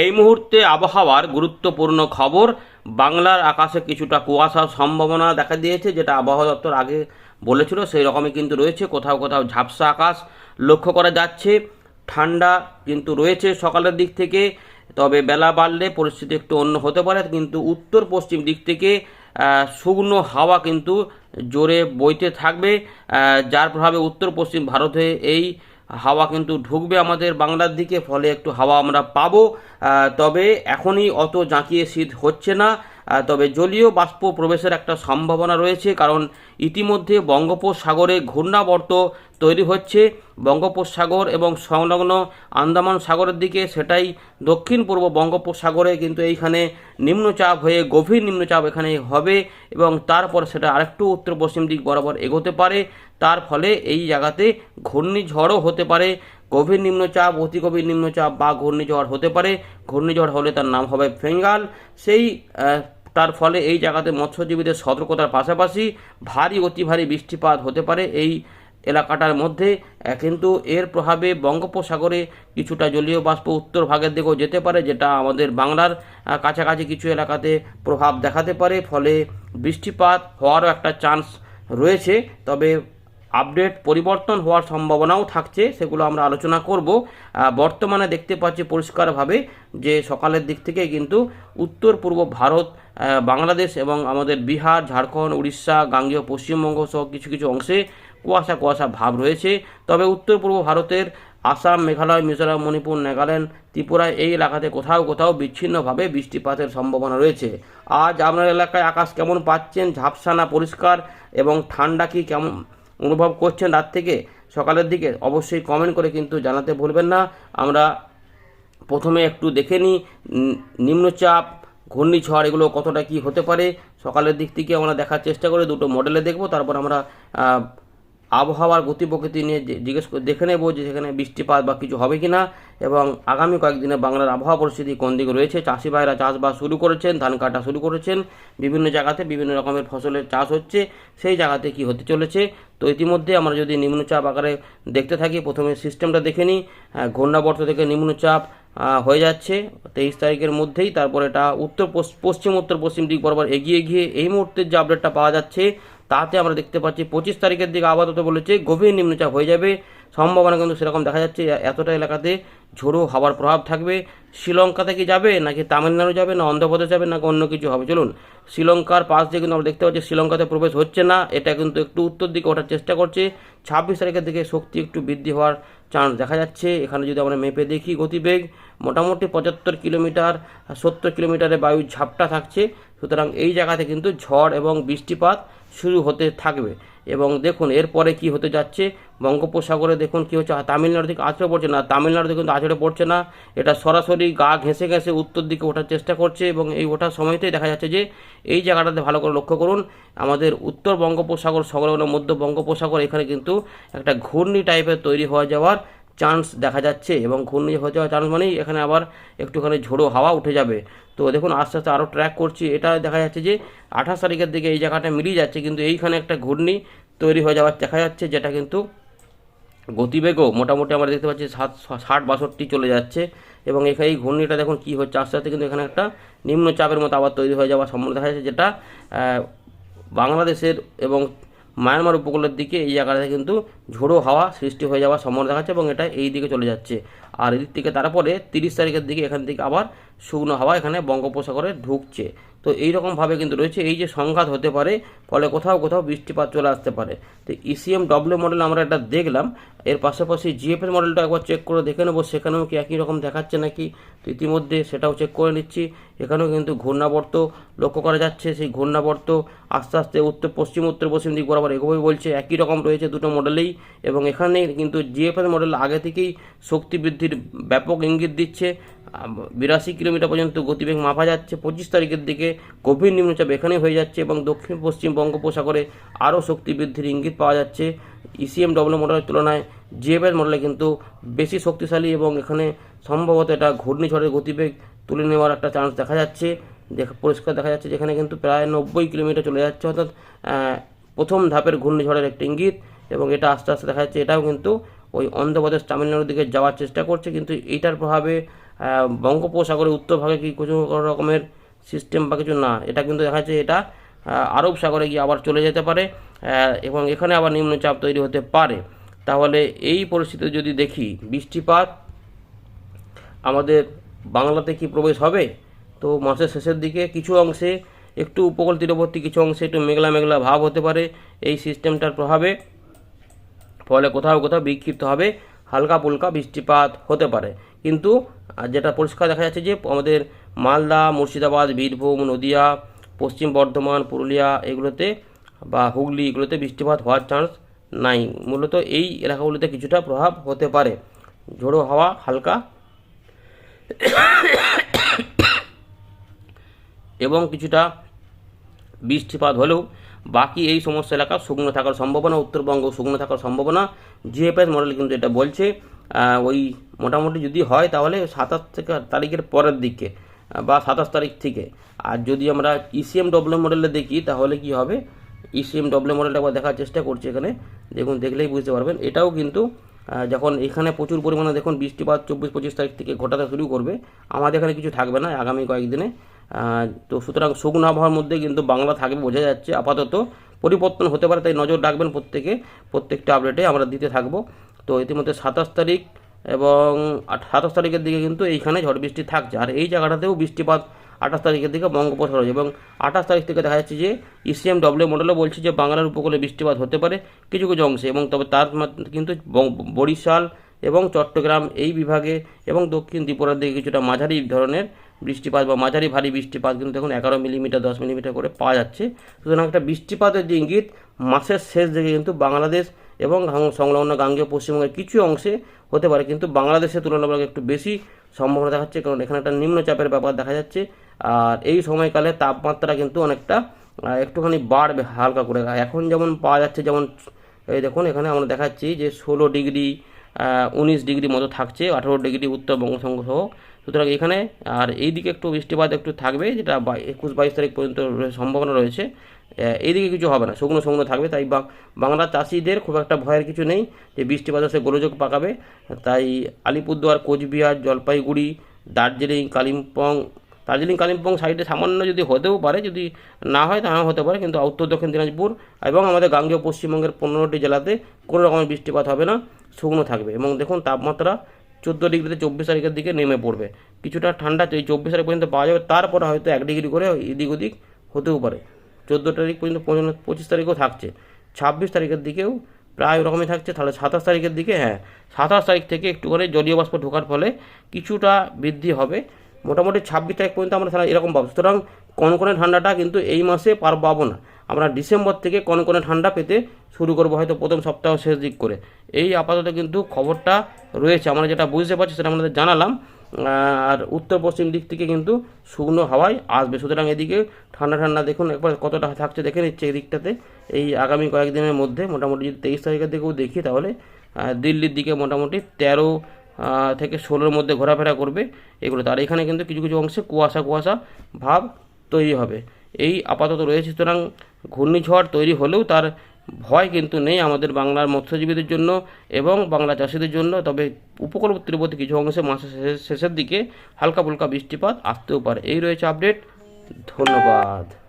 এই মুহূর্তে আবহাওয়ার গুরুত্বপূর্ণ খবর, বাংলার আকাশে কিছুটা কুয়াশার সম্ভাবনা দেখা দিয়েছে, যেটা আবহাওয়া দপ্তর আগে বলেছিল সেই রকমই কিন্তু রয়েছে, কোথাও কোথাও ঝাপসা আকাশ লক্ষ্য করা যাচ্ছে। ঠান্ডা কিন্তু রয়েছে সকালের দিক থেকে, তবে বেলা বাড়লে পরিস্থিতি একটু অন্য হতে পারে, কিন্তু উত্তর পশ্চিম দিক থেকে শুকনো হাওয়া কিন্তু জোরে বইতে থাকবে যার প্রভাবে উত্তর পশ্চিম ভারতে এই হাওয়া কিন্তু ঢুকবে আমাদের বাংলার দিকে, ফলে একটু হাওয়া আমরা পাবো। তবে এখনই অত জাঁকিয়ে শীত হচ্ছে না। তবে জলীয় বাষ্প প্রবেশের একটা সম্ভাবনা রয়েছে, কারণ ইতিমধ্যে বঙ্গোপসাগরে ঘূর্ণাবর্ত তৈরি হচ্ছে। বঙ্গোপসাগর এবং সংলগ্ন আন্দামান সাগরের দিকে সেটাই দক্ষিণ পূর্ব বঙ্গোপসাগরে কিন্তু এইখানে নিম্নচাপ হয়ে গভীর নিম্নচাপ এখানে হবে এবং তারপর সেটা আরেকটু উত্তর পশ্চিম দিক বরাবর এগোতে পারে। তার ফলে এই জায়গাতে ঘূর্ণিঝড়ও হতে পারে। গভীর নিম্নচাপ, অতি গভীর নিম্নচাপ বা ঘূর্ণিঝড় হতে পারে। ঘূর্ণিঝড় হলে তার নাম হবে ফেঙ্গাল সেই তার ফলে এই জায়গাতে মৎস্যজীবীদের সতর্কতার পাশাপাশি ভারী, অতি ভারী বৃষ্টিপাত হতে পারে এই এলাকাটার মধ্যে। কিন্তু এর প্রভাবে বঙ্গোপসাগরে কিছুটা জলীয় বাষ্প উত্তর ভাগের দিকেও যেতে পারে, যেটা আমাদের বাংলার কাছাকাছি কিছু এলাকাতে প্রভাব দেখাতে পারে। ফলে বৃষ্টিপাত হওয়ারও একটা চান্স রয়েছে। তবে আপডেট, পরিবর্তন হওয়ার সম্ভাবনাও থাকছে, সেগুলো আমরা আলোচনা করব। বর্তমানে দেখতে পাচ্ছি পরিষ্কারভাবে যে সকালের দিক থেকে কিন্তু উত্তর, পূর্ব ভারত বাংলাদেশ এবং আমাদের বিহার, ঝাড়খণ্ড, উড়িষ্যা, গাঙ্গেয়, পশ্চিমবঙ্গ সহ কিছু কিছু অংশে কুয়াশা কুয়াশা ভাব রয়েছে। তবে উত্তর, পূর্ব ভারতের আসাম, মেঘালয়, মিজোরাম, মণিপুর, নাগাল্যান্ড, ত্রিপুরা এই এলাকাতে কোথাও কোথাও বিচ্ছিন্নভাবে বৃষ্টিপাতের সম্ভাবনা রয়েছে। আজ আপনার এলাকায় আকাশ কেমন পাচ্ছেন? ঝাপসা না পরিষ্কার এবং ঠান্ডা কি কেমন অনুভব করছেন রাত থেকে, সকালের দিকে, অবশ্যই কমেন্ট করে কিন্তু জানাতে ভুলবেন না। আমরা প্রথমে একটু দেখে নিই নিম্নচাপ, ঘূর্ণিঝড়, এগুলো কতটা কি হতে পারে? সকালের দিক থেকে আমরা দেখার চেষ্টা করে, দুটো মডেলে দেখব, তারপর আমরা আবহাওয়ার গতি প্রকৃতি নিয়ে জিজ্ঞেস দেখে নেব যে সেখানে বৃষ্টিপাত বা কিছু হবে কি না এবং আগামী কয়েকদিনে বাংলার আবহাওয়া পরিস্থিতি কোন দিকে রয়েছে? চাষি ভাইরা চাষবাস শুরু করেছেন, ধান কাটা শুরু করেছেন, বিভিন্ন জায়গাতে বিভিন্ন রকমের ফসলের চাষ হচ্ছে, সেই জায়গাতে কি হতে চলেছে? তো ইতিমধ্যে আমরা যদি নিম্নচাপ আকারে দেখতে থাকি, প্রথমে সিস্টেমটা দেখে নিই। ঘূর্ণাবর্ত থেকে নিম্নচাপ হয়ে যাচ্ছে তেইশ তারিখের মধ্যেই। তারপর এটা উত্তর পশ্চিম উত্তর পশ্চিম দিক বরাবর এগিয়ে গিয়ে এই মুহূর্তের যে আপডেটটা পাওয়া যাচ্ছে তাতে আমরা দেখতে পাচ্ছি পঁচিশ তারিখের দিকে আপাতত বলেছে গভীর নিম্নচাপ হয়ে যাবে। সম্ভাবনা কিন্তু সেরকম দেখা যাচ্ছে এতটা এলাকাতে ঝোড়ো হাওয়ার প্রভাব থাকবে। শ্রীলঙ্কাতে কি যাবে, নাকি তামিলনাড়ু যাবে, না অন্ধ্রপ্রদেশ যাবে, নাকি অন্য কিছু হবে? চলুন, শ্রীলঙ্কার পাশ দিয়ে কিন্তু আমরা দেখতে পাচ্ছি শ্রীলঙ্কাতে প্রবেশ হচ্ছে না। এটা কিন্তু একটু উত্তর দিকে ওঠার চেষ্টা করছে। ছাব্বিশ তারিখের দিকে শক্তি একটু বৃদ্ধি হওয়ার চান্স দেখা যাচ্ছে। এখানে যদি আমরা মেপে দেখি গতিবেগ, মোটামুটি পঁচাত্তর কিলোমিটার, সত্তর কিলোমিটারে বায়ুর ঝাপটা থাকছে। সুতরাং এই জায়গাতে কিন্তু ঝড় এবং বৃষ্টিপাত শুরু হতে থাকবে। এবং দেখুন, এরপরে কি হতে যাচ্ছে? বঙ্গোপসাগরে দেখুন কি হচ্ছে? তামিলনাড়ু থেকে আছড়ে পড়ছে না। তামিলনাড়ু কিন্তু আছড়ে পড়ছে না। এটা সরাসরি গা ঘেঁষে ঘেঁষে উত্তর দিকে ওঠার চেষ্টা করছে এবং এই ওঠার সময়তেই দেখা যাচ্ছে যে এই জায়গাটাতে ভালো করে লক্ষ্য করুন, আমাদের উত্তর বঙ্গোপসাগর সংলগ্ন মধ্য বঙ্গোপসাগর, এখানে কিন্তু একটা ঘূর্ণি টাইপের তৈরি হয়ে যাওয়ার চান্স দেখা যাচ্ছে এবং ঘূর্ণি হতে যাওয়ার চান্স মানেই এখানে আবার একটুখানি ঝোড়ো হাওয়া উঠে যাবে। তো দেখুন, আস্তে আস্তে আরও ট্র্যাক করছি। এটা দেখা যাচ্ছে যে আঠাশ তারিখের দিকে এই জায়গাটা মিলিয়ে যাচ্ছে, কিন্তু এইখানে একটা ঘূর্ণি তৈরি হয়ে যাওয়ার দেখা যাচ্ছে, যেটা কিন্তু গতিবেগও মোটামুটি আমরা দেখতে পাচ্ছি সাত, ষাট, বাষট্টি চলে যাচ্ছে। এবং এখানে এই ঘূর্ণিটা দেখুন কী হচ্ছে, আস্তে আস্তে কিন্তু এখানে একটা নিম্নচাপের মতো আবার তৈরি হয়ে যাওয়ার সম্ভাবনা দেখা যাচ্ছে, যেটা বাংলাদেশের এবং মায়ানমার উপকূলের দিকে এই জায়গাটাতে কিন্তু ঝোড়ো হাওয়া সৃষ্টি হয়ে যাওয়ার সম্ভাবনা দেখাচ্ছে এবং এটা এই দিকে চলে যাচ্ছে। আর এদিক থেকে তারপরে তিরিশ তারিখের দিকে এখান থেকে আবার শুকনো হাওয়া এখানে বঙ্গোপসাগরে ঢুকছে। তো এইরকমভাবে কিন্তু রয়েছে। এই যে সংঘাত হতে পারে, ফলে কোথাও কোথাও বৃষ্টিপাত চলে আসতে পারে। তো ইসিএম ডব্লিউ মডেল আমরা এটা দেখলাম। এর পাশাপাশি জিএফএল মডেলটা একবার চেক করে দেখে নেব। সেখানেও কি একই রকম দেখাচ্ছে নাকি? তো ইতিমধ্যে সেটাও চেক করে নিচ্ছি। এখানেও কিন্তু ঘূর্ণাবর্ত লক্ষ্য করা যাচ্ছে। সেই ঘূর্ণাবর্ত আস্তে আস্তে উত্তর, পশ্চিম উত্তর, পশ্চিম দিক বরাবর এগোবে বলছে। একই রকম রয়েছে দুটো মডেলেই এবং এখানে কিন্তু জিএফএল মডেল আগে থেকেই শক্তি বৃদ্ধির ব্যাপক ইঙ্গিত দিচ্ছে। বিরাশি কিলোমিটার পর্যন্ত গতিবেগ মাপা যাচ্ছে। পঁচিশ তারিখের দিকে গভীর নিম্নচাপ এখানেই হয়ে যাচ্ছে এবং দক্ষিণ পশ্চিম বঙ্গোপসাগরে আরও শক্তি বৃদ্ধির ইঙ্গিত পাওয়া যাচ্ছে। ইসিএম ডব্লিউ মডেলের তুলনায় জিএফএল মডেলে কিন্তু বেশি শক্তিশালী এবং এখানে সম্ভবত এটা ঘূর্ণিঝড়ের গতিবেগ তুলে নেওয়ার একটা চান্স দেখা যাচ্ছে। দেখা, পরিষ্কার দেখা যাচ্ছে যেখানে কিন্তু প্রায় নব্বই কিলোমিটার চলে যাচ্ছে। অর্থাৎ প্রথম ধাপের ঘূর্ণিঝড়ের একটা ইঙ্গিত এবং এটা আস্তে আস্তে দেখা যাচ্ছে। এটাও কিন্তু ওই অন্ধ্রপ্রদেশ তামিলনাড়ুর দিকে যাওয়ার চেষ্টা করছে। কিন্তু এইটার প্রভাবে বঙ্গোপসাগরের উত্তর ভাগে কি কিছু কোনো রকমের সিস্টেম বা কিছু? না, এটা কিন্তু দেখা যাচ্ছে এটা আরব সাগরে গিয়ে আবার চলে যেতে পারে এবং এখানে আবার নিম্নচাপ তৈরি হতে পারে। তাহলে এই পরিস্থিতিতে যদি দেখি, বৃষ্টিপাত, আমাদের বাংলাতে কি প্রবেশ হবে? তো মাসের শেষের দিকে কিছু অংশে একটু উপকূল তীরবর্তী কিছু অংশে একটু মেঘলা মেঘলা ভাব হতে পারে, এই সিস্টেমটার প্রভাবে। ফলে কোথাও কোথাও বিক্ষিপ্ত হবে, হালকা পুলকা বৃষ্টিপাত হতে পারে। কিন্তু যেটা পরিষ্কার দেখা যাচ্ছে যে আমাদের মালদা, মুর্শিদাবাদ, বীরভূম, নদিয়া, পশ্চিম বর্ধমান, পুরুলিয়া এগুলোতে বা হুগলি এগুলোতে বৃষ্টিপাত হওয়ার চান্স নাই। মূলত এই এলাকাগুলোতে কিছুটা প্রভাব হতে পারে। ঝোড়ো হাওয়া, হালকা এবং কিছুটা বৃষ্টিপাত হলেও বাকি এই সমস্ত এলাকা শুকনো থাকার সম্ভাবনা, উত্তরবঙ্গ শুকনো থাকার সম্ভাবনা জিএফএস মডেল কিন্তু এটা বলছে। ওই মোটামুটি যদি হয় তাহলে সাতাশ থেকে তারিখের পরের দিকে বা সাতাশ তারিখ থেকে। আর যদি আমরা ইসিএম ডব্লিউ মডেলে দেখি, তাহলে কি হবে? ইসিএম ডব্লিউ মডেলটা একবার দেখার চেষ্টা করছি এখানে। দেখুন, দেখলেই বুঝতে পারবেন। এটাও কিন্তু যখন এখানে প্রচুর পরিমাণে দেখুন বৃষ্টিপাত চব্বিশ, পঁচিশ তারিখ থেকে ঘটাতে শুরু করবে, আমাদের এখানে কিছু থাকবে না আগামী কয়েকদিনে। তো সুতরাং শুকনো আবহাওয়ার মধ্যে কিন্তু বাংলা থাকবে বোঝা যাচ্ছে। আপাতত পরিবর্তন হতে পারে, তাই নজর রাখবেন প্রত্যেকে। প্রত্যেকটা আপডেটে আমরা দিতে থাকব। তো ইতিমধ্যে সাতাশ তারিখ এবং সাতাশ তারিখের দিকে কিন্তু এইখানে ঝড় বৃষ্টি থাকছে। আর এই জায়গাটাতেও বৃষ্টিপাত আঠাশ তারিখের দিকে বঙ্গোপসাগর হয়েছে এবং আঠাশ তারিখ থেকে দেখা যাচ্ছে যে E ইসিএম ডব্লিউ মডেলও বলছে যে বাংলার উপকূলে বৃষ্টিপাত হতে পারে কিছু কিছু অংশে এবং তবে তার কিন্তু বরিশাল এবং চট্টগ্রাম এই বিভাগে এবং দক্ষিণ ত্রিপুরার দিকে কিছুটা মাঝারি ধরনের বৃষ্টিপাত বা মাঝারি ভারী বৃষ্টিপাত কিন্তু দেখুন এগারো মিলিমিটার, দশ মিলিমিটার করে পাওয়া যাচ্ছে। সুতরাং একটা বৃষ্টিপাতের যে ইঙ্গিত, মাসের শেষ দিকে কিন্তু বাংলাদেশ এবং সংলগ্ন গাঙ্গেয় পশ্চিমবঙ্গের কিছু অংশে হতে পারে, কিন্তু বাংলাদেশের তুলনামূলক একটু বেশি সম্ভাবনা দেখাচ্ছে, কারণ এখানে একটা নিম্নচাপের ব্যাপার দেখা যাচ্ছে। আর এই সময়কালে তাপমাত্রা কিন্তু অনেকটা একটুখানি বাড়বে হালকা করে। এখন যেমন পাওয়া যাচ্ছে, যেমন এই দেখুন, এখানে আমরা দেখাচ্ছি যে ষোলো ডিগ্রি উনিশ ডিগ্রি মতো থাকছে, আঠেরো ডিগ্রি উত্তর বঙ্গোপসাগর সহ। সুতরাং এখানে আর এই দিকে একটু বৃষ্টিপাত একটু থাকবে, যেটা একুশ বাইশ তারিখ পর্যন্ত সম্ভাবনা রয়েছে। এইদিকে কিছু হবে না, শুকনো শুকনো থাকবে। তাই বাংলা চাষিদের খুব একটা ভয়ের কিছু নেই যে বৃষ্টিপাত সে গোলযোগ পাকাবে। তাই আলিপুরদুয়ার, কোচবিহার, জলপাইগুড়ি, দার্জিলিং, কালিম্পং দার্জিলিং, কালিম্পং সাইডে সামান্য যদি হতেও পারে, যদি না হয় তাহলে হতে পারে। কিন্তু উত্তর দক্ষিণ দিনাজপুর এবং আমাদের গাঙ্গেয় পশ্চিমবঙ্গের পনেরোটি জেলাতে কোনো রকমের বৃষ্টিপাত হবে না, শুকনো থাকবে। এবং দেখুন তাপমাত্রা চোদ্দ ডিগ্রিতে চব্বিশ তারিখের দিকে নেমে পড়বে। কিছুটা ঠান্ডা এই চব্বিশ তারিখ পর্যন্ত পাওয়া যাবে। তারপরে হয়তো এক ডিগ্রি করে এদিক ওদিক হতেও পারে। চোদ্দ তারিখ পর্যন্ত পঁচিশ তারিখও থাকছে। ছাব্বিশ তারিখের দিকেও প্রায় ওরকমই থাকছে। তাহলে সাতাশ তারিখের দিকে হ্যাঁ সাতাশ তারিখ থেকে একটু করে জলীয় বাষ্প ঢোকার ফলে কিছুটা বৃদ্ধি হবে। মোটামুটি ছাব্বিশ তারিখ পর্যন্ত আমরা এরকম পাবো। সুতরাং কনকনে ঠান্ডাটা কিন্তু এই মাসে পার পাবো না। আমরা ডিসেম্বর থেকে কনকনে ঠান্ডা পেতে শুরু করব হয়তো প্রথম সপ্তাহ শেষ দিক করে। এই আপাতত কিন্তু খবরটা রয়েছে। আমরা যেটা বুঝতে পারছি সেটা আমাদের জানালাম। আর উত্তর পশ্চিম দিক থেকে কিন্তু শুকনো হাওয়ায় আসবে। সুতরাং এদিকে ঠান্ডা ঠান্ডা দেখুন একবার কতটা থাকছে, দেখে নিচ্ছে এই দিকটাতে। এই আগামী কয়েকদিনের মধ্যে মোটামুটি যদি তেইশ তারিখের দিকেও দেখি তাহলে দিল্লির দিকে মোটামুটি তেরো থেকে ষোলোর মধ্যে ঘোরাফেরা করবে এগুলো। তার এখানে কিন্তু কিছু কিছু অংশে কুয়াশা কুয়াশা ভাব তৈরি হবে। এই আপাতত রয়েছে। সুতরাং ঘূর্ণিঝড় তৈরি হলেও তার ভয় কিন্তু নেই আমাদের বাংলার মৎস্যজীবীদের জন্য এবং বাংলা চাষিদের জন্য। তবে উপকূলবর্তী কিছু অংশে মাসের শেষের দিকে হালকা ফুলকা বৃষ্টিপাত আসতেও পারে। এই রয়েছে আপডেট ধন্যবাদ।